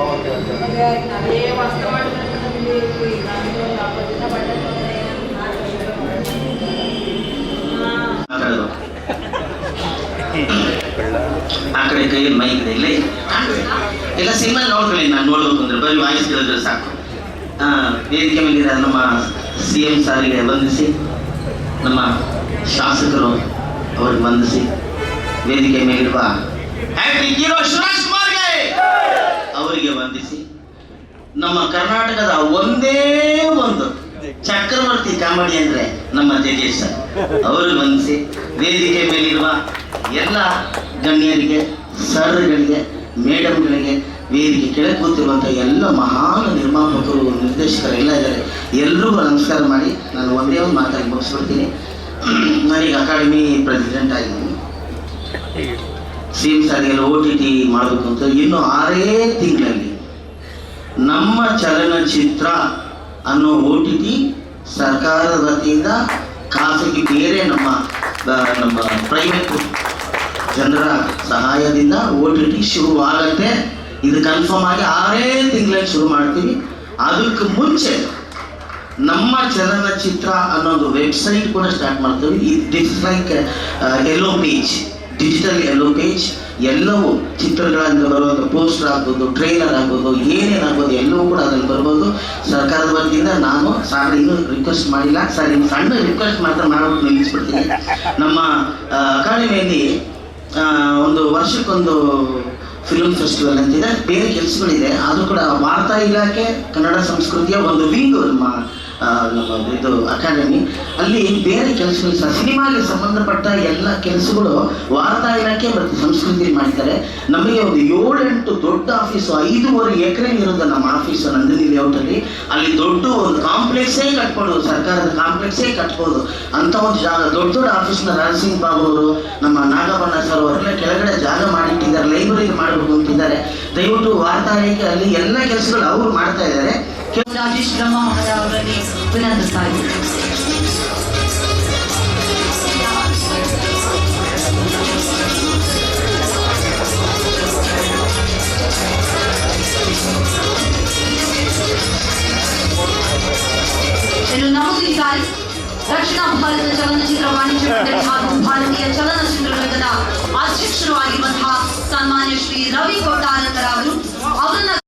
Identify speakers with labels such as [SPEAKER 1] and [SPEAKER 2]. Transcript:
[SPEAKER 1] Okay okay
[SPEAKER 2] ನಮಗೆ ಅದೇ ವಾಸ ಮಾಡಿದ್ರೆ ನಮಗೆ ಈಗ ನಮಗೆ ಒಂದು ಹಬ್ಬ ದಿನ ಬಟ್ಟೆ ತೊಂದರೆ
[SPEAKER 3] ಮಾತಾಡೋದು ಆ ಕಡೆ ಕೈ ಮೈಕ್ ಇದೆ ಇಲ್ಲ ಎಲ್ಲ ಸಿನಿಮಾ ನೋಡ್ಕೊಳ್ಳಿ ನಾನು ನೋಡ್ಬೇಕು ಅಂದ್ರೆ ಬರೀ ವಾಯ್ಸ್ ಕೇಳಿದ್ರೆ ಸಾಕು ಆ, ವೇದಿಕೆ ಮೇಲಿರೋ ನಮ್ಮ ಸಿ ಎಂ ಸಾರಿಗೆ ವಂದಿಸಿ ನಮ್ಮ ಶಾಸಕರು ಅವ್ರಿಗೆ ವಂದಿಸಿ ವೇದಿಕೆ ಮೇಲಿರುವ ಆಕ್ಟಿಂಗ್ ಹೀರೋ ಶಿವರಾಜ್ ಕುಮಾರ್ಗೆ ಅವರಿಗೆ ವಂದಿಸಿ, ನಮ್ಮ ಕರ್ನಾಟಕದ ಒಂದೇ ಒಂದು ಚಕ್ರವರ್ತಿ ಕಾಮಿಡಿ ಅಂದ್ರೆ ನಮ್ಮ ಜಗೇಶ್ ಸರ್. ಅವರು ವಂದಿಸಿ, ವೇದಿಕೆ ಮೇಲಿರುವ ಎಲ್ಲ ಗಣ್ಯರಿಗೆ, ಸರ್ಗಳಿಗೆ, ಮೇಡಮ್ಗಳಿಗೆ ವೇದಿಕೆ ಕೆಳಗೆ ಕೂತಿರುವಂಥ ಎಲ್ಲ ಮಹಾನ್ ನಿರ್ಮಾಪಕರು, ನಿರ್ದೇಶಕರು ಎಲ್ಲ ಇದ್ದಾರೆ. ಎಲ್ರಿಗೂ ನಮಸ್ಕಾರ ಮಾಡಿ ನಾನು ಒಂದೇ ಒಂದು ಮಾತಾಡಿ ಮುಗಿಸ್ಬಿಡ್ತೀನಿ. ನಾನೀಗ ಅಕಾಡೆಮಿ ಪ್ರೆಸಿಡೆಂಟ್ ಆಗಿದ್ದೀನಿ. ಸಿ ಎಂ ಸಾರಿಗೆಲ್ಲ ಓ ಟಿ ಟಿ ಮಾಡಬೇಕು ಅಂತ ಇನ್ನು ಆರೇ ತಿಂಗಳಲ್ಲಿ ನಮ್ಮ ಚಲನಚಿತ್ರ ಅನ್ನೋ ಓ ಟಿ ಟಿ ಸರ್ಕಾರದ ವತಿಯಿಂದ ಖಾಸಗಿ ಬೇರೆ ನಮ್ಮ ನಮ್ಮ ಪ್ರೈವೇಟ್ ಜನರ ಸಹಾಯದಿಂದ ಓ ಟಿ ಟಿ ಶುರುವಾಗತ್ತೆ. ಇದು ಕನ್ಫರ್ಮ್ ಆಗಿ ಆರೇ ತಿಂಗಳಲ್ಲಿ ಶುರು ಮಾಡ್ತೀವಿ. ಅದಕ್ಕೆ ಮುಂಚೆ ನಮ್ಮ ಚಲನಚಿತ್ರ ಅನ್ನೋದು ವೆಬ್ಸೈಟ್ ಕೂಡ ಸ್ಟಾರ್ಟ್ ಮಾಡ್ತೀವಿ. It is like yellow page digital yellow page ಎಲ್ಲವೂ ಚಿತ್ರಗಳಿಂದ ಬರುವಂಥ ಪೋಸ್ಟರ್ ಆಗ್ಬೋದು ಟ್ರೈಲರ್ ಆಗ್ಬೋದು ಏನೇನಾಗ್ಬೋದು ಎಲ್ಲವೂ ಕೂಡ ಅದ್ರಲ್ಲಿ ಬರ್ಬೋದು. ಸರ್ಕಾರದ ವತಿಯಿಂದ ನಾನು ಸಾರ್ ಇನ್ನೂ ರಿಕ್ವೆಸ್ಟ್ ಮಾಡಿಲ್ಲ. ಸರ್ ಇನ್ನು ಸಣ್ಣ ರಿಕ್ವೆಸ್ಟ್ ಮಾತ್ರ ಮಾಡ್ಬಿಟ್ಟು ನಿಲ್ಲಿಸ್ಬಿಡ್ತೀನಿ. ನಮ್ಮ ಅಕಾಡೆಮಿಯಲ್ಲಿ ಒಂದು ವರ್ಷಕ್ಕೊಂದು ಫಿಲ್ಮ್ ಫೆಸ್ಟಿವಲ್ ಅಂತಿದೆ. ಬೇರೆ ಕೆಲಸಗಳಿದೆ. ಆದರೂ ಕೂಡ ವಾರ್ತಾ ಇಲಾಖೆ, ಕನ್ನಡ ಸಂಸ್ಕೃತಿಯ ಒಂದು ವಿಂಗ್ ನಮ್ಮ ನಮ್ಮ ಇದು ಅಕಾಡೆಮಿ. ಅಲ್ಲಿ ಬೇರೆ ಕೆಲಸಗಳು ಸಹ ಸಿನಿಮಾಗೆ ಸಂಬಂಧಪಟ್ಟ ಎಲ್ಲ ಕೆಲಸಗಳು ವಾರ್ತಾ ಇಲಾಖೆ ಮತ್ತು ಸಂಸ್ಕೃತಿ ಮಾಡ್ತಾರೆ ನಮಗೆ ಒಂದು ಏಳೆಂಟು ದೊಡ್ಡ ಆಫೀಸು ಐದೂವರೆ ಎಕರೆ ಇರೋದು ನಮ್ಮ ಆಫೀಸು ನಂದಿನಿ ಲೇಔಟಲ್ಲಿ ಅಲ್ಲಿ. ದೊಡ್ಡ ಒಂದು ಕಾಂಪ್ಲೆಕ್ಸೇ ಕಟ್ಬೋದು, ಸರ್ಕಾರದ ಕಾಂಪ್ಲೆಕ್ಸೇ ಕಟ್ಬೋದು. ಅಂತ ಒಂದು ಜಾಗ ದೊಡ್ಡ ದೊಡ್ಡ ಆಫೀಸ್ನ ರಾಜಸಿಂಗ್ ಬಾಬು ಅವರು ನಮ್ಮ ನಾಗಬಣ್ಣ ಸರ್ ಅವರೆಲ್ಲ ಕೆಳಗಡೆ ಜಾಗ ಮಾಡಿಟ್ಟಿದ್ದಾರೆ ಲೈಬ್ರರಿ ಮಾಡಬೇಕು ಅಂತಿದ್ದಾರೆ ದಯವಿಟ್ಟು ವಾರ್ತಾ ಇಲಾಖೆ ಅಲ್ಲಿ ಎಲ್ಲ ಕೆಲಸಗಳು ಅವರು ಮಾಡ್ತಾ ಇದ್ದಾರೆ.
[SPEAKER 4] ರಾಜೇಶ್ ಬ್ರಹ್ಮ ಅವರಲ್ಲಿ ವಿನಂತಿಸ್ತಾ ಇದ್ದೀನಿ ಇನ್ನು ನಮಗೂ ಸಾರಿ ರಕ್ಷಣಾ ಭಾರತ ಚಲನಚಿತ್ರ ವಾಣಿಜ್ಯ ಮಂಡಳಿ ಹಾಗೂ ಭಾರತೀಯ ಚಲನಚಿತ್ರ ರಂಗದ ಅಧ್ಯಕ್ಷರು ಆಗಿರುವಂತಹ ಸನ್ಮಾನ್ಯ ಶ್ರೀ ರವಿ ಕೋಟಾನಂತರ ಅವರು ಅವರನ್ನ